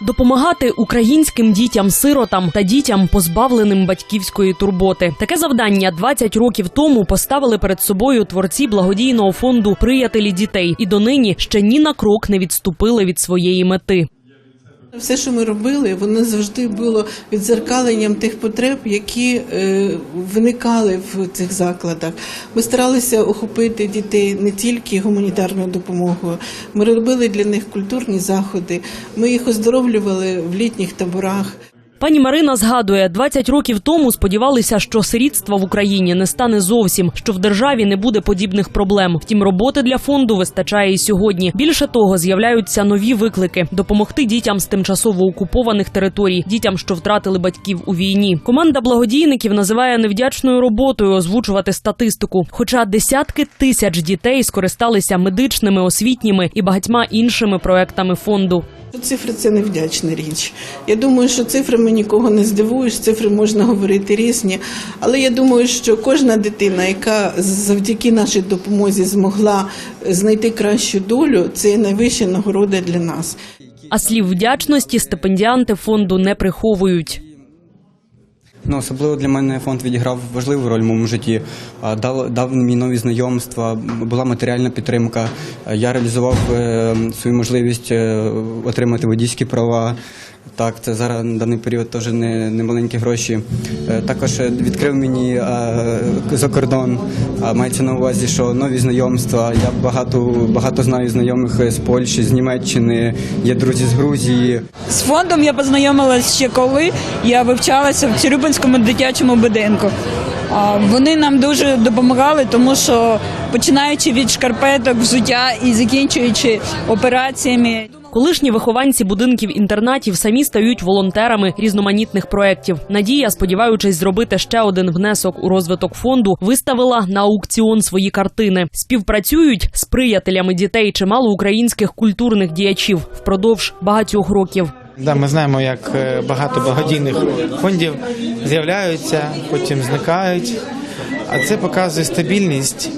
Допомагати українським дітям-сиротам та дітям, позбавленим батьківської турботи. Таке завдання 20 років тому поставили перед собою творці благодійного фонду Приятелі дітей, і донині ще ні на крок не відступили від своєї мети. Все, що ми робили, воно завжди було відзеркаленням тих потреб, які е, виникали в цих закладах. Ми старалися охопити дітей не тільки гуманітарною допомогою, ми робили для них культурні заходи, ми їх оздоровлювали в літніх таборах. Пані Марина згадує, 20 років тому сподівалися, що сирітства в Україні не стане зовсім, що в державі не буде подібних проблем. Втім, роботи для фонду вистачає і сьогодні. Більше того, з'являються нові виклики: допомогти дітям з тимчасово окупованих територій, дітям, що втратили батьків у війні. Команда благодійників називає невдячною роботою озвучувати статистику. Хоча десятки тисяч дітей скористалися медичними, освітніми і багатьма іншими проектами фонду. Цифри це невдячна річ. Я думаю, що цифрами нікого не здивуєш, цифри можна говорити різні. Але я думаю, що кожна дитина, яка завдяки нашій допомозі змогла знайти кращу долю, це найвища нагорода для нас. А слів вдячності стипендіанти фонду не приховують. Ну, особливо для мене фонд відіграв важливу роль в моєму житті. Дав, дав мені нові знайомства, була матеріальна підтримка. Я реалізував е, свою можливість е, отримати водійські права. Так, це зараз на даний період теж не, не маленькі гроші. Е, Також е, відкрив мені е, за кордон. А мається на увазі, що нові знайомства. Я багато, багато знаю знайомих з Польщі, з Німеччини, є друзі з Грузії. З фондом я познайомилася ще коли я вивчалася в Цюрюпинському дитячому будинку. Вони нам дуже допомагали, тому що починаючи від шкарпеток, взуття і закінчуючи операціями. Колишні вихованці будинків інтернатів самі стають волонтерами різноманітних проєктів. Надія, сподіваючись зробити ще один внесок у розвиток фонду, виставила на аукціон свої картини. Співпрацюють з приятелями дітей чимало українських культурних діячів впродовж багатьох років. Да, ми знаємо, як е, багато благодійних фондів з'являються, потім зникають. А це показує стабільність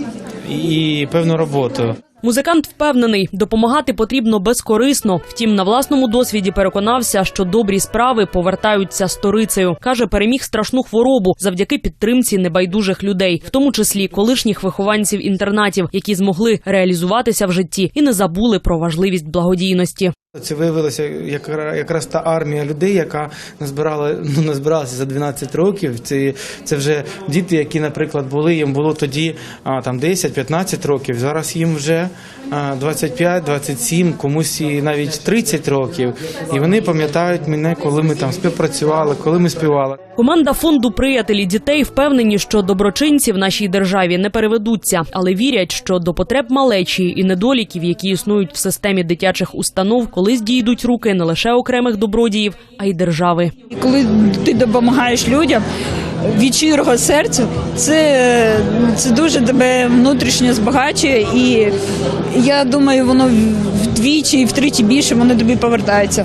і певну роботу. Музикант впевнений, допомагати потрібно безкорисно. Втім, на власному досвіді переконався, що добрі справи повертаються сторицею. каже, переміг страшну хворобу завдяки підтримці небайдужих людей, в тому числі колишніх вихованців інтернатів, які змогли реалізуватися в житті і не забули про важливість благодійності. Це виявилося якра- якраз та армія людей, яка назбирала ну назбиралася за 12 років. Це, це вже діти, які, наприклад, були їм було тоді а, там 10-15 років. Зараз їм вже а, 25, 27, комусь навіть 30 років. І вони пам'ятають мене, коли ми там співпрацювали, коли ми співали. Команда фонду приятелі дітей впевнені, що доброчинці в нашій державі не переведуться, але вірять, що до потреб малечі і недоліків, які існують в системі дитячих установ, колись дійдуть руки не лише окремих добродіїв, а й держави. Коли ти допомагаєш людям від щирого серця, це, це дуже тебе внутрішньо збагачує, і я думаю, воно вдвічі і втричі більше воно тобі повертається.